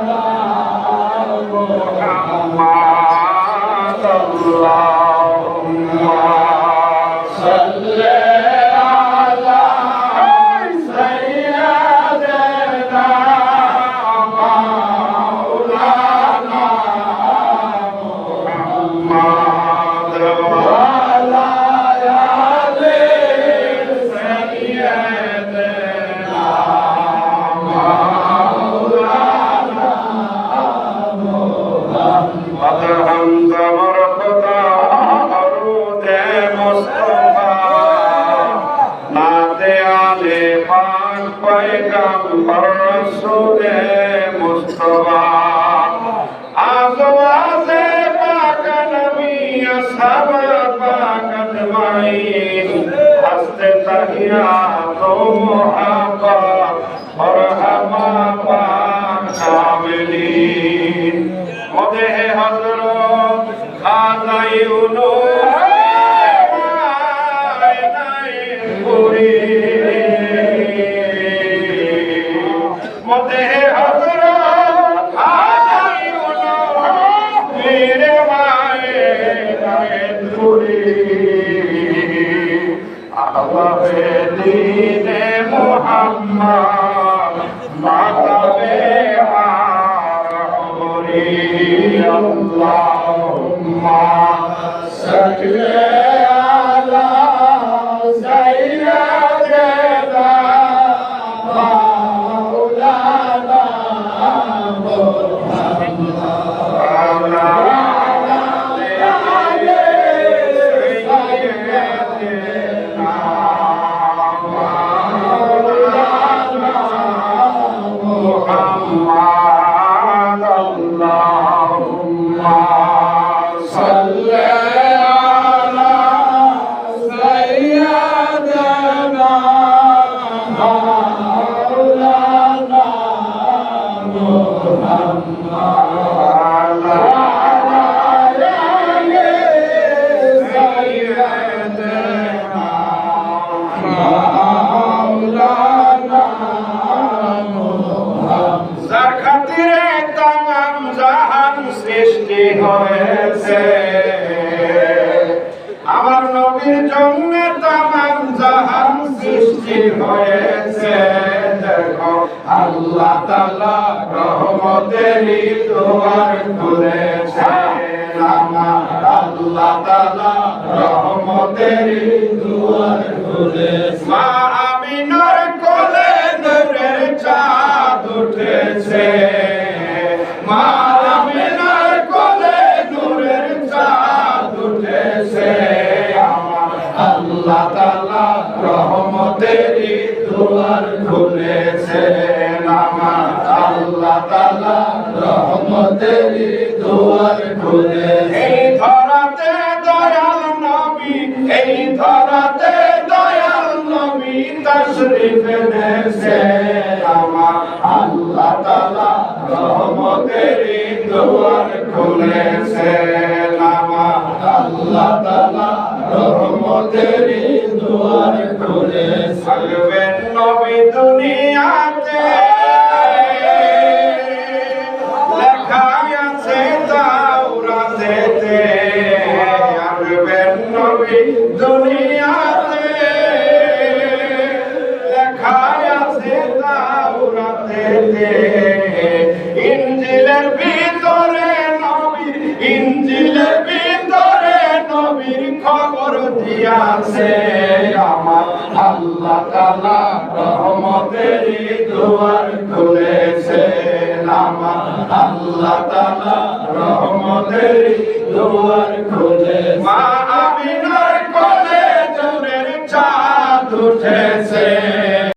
محمد اللهم صل পয়গাম রসুলে মুস্তফা। আজও আছে পাক নবী আসহাব পাক আজমাইন হাসতে তাহিয়া তো মুহাব্বা মরহাবা পাক কামিলিন আল্লাহে। দিনে মুহাম্মদ মাতাবে আমরি আল্লাহুম্মা সাল্লি আমার নবীর জন্য তামাম জাহান সৃষ্টি হয়েছে। দেখো আল্লাহ তালা রহমতেরই দুয়ার খুলেছে আমার আল্লাহ তালা রহমতেরই দুয়ার খুলেছে দুয়ার খুলেছে আমার আল্লাহ তাআলা রহমতেরই দুয়ার খুলেছে এই ধরাতে দয়াল নবী, এই ধরাতে দয়াল নবী তশরিফ এনেছে আমার আল্লাহ তাআলা রহমতেরই দুয়ার খুলেছে আমার আল্লাহ তাআলা রহমতেরই দুয়ার খুলেছে সালবেন নবী দুনিয়াতে লেখা আছে তাওরাতেতে। আসবেন নবী দুনিয়াতে লেখা আছে ইনজিলের ভিতরে নবীর ইনজিলের ভিতরে নবীর খবর দিয়াছে। আমার আল্লাহ তালা রহমতের দুয়ার খুলেছে আমার। আল্লাহ তালা রহমতের দুয়ার খুলে মা আমিনার কোলে উঠেছে।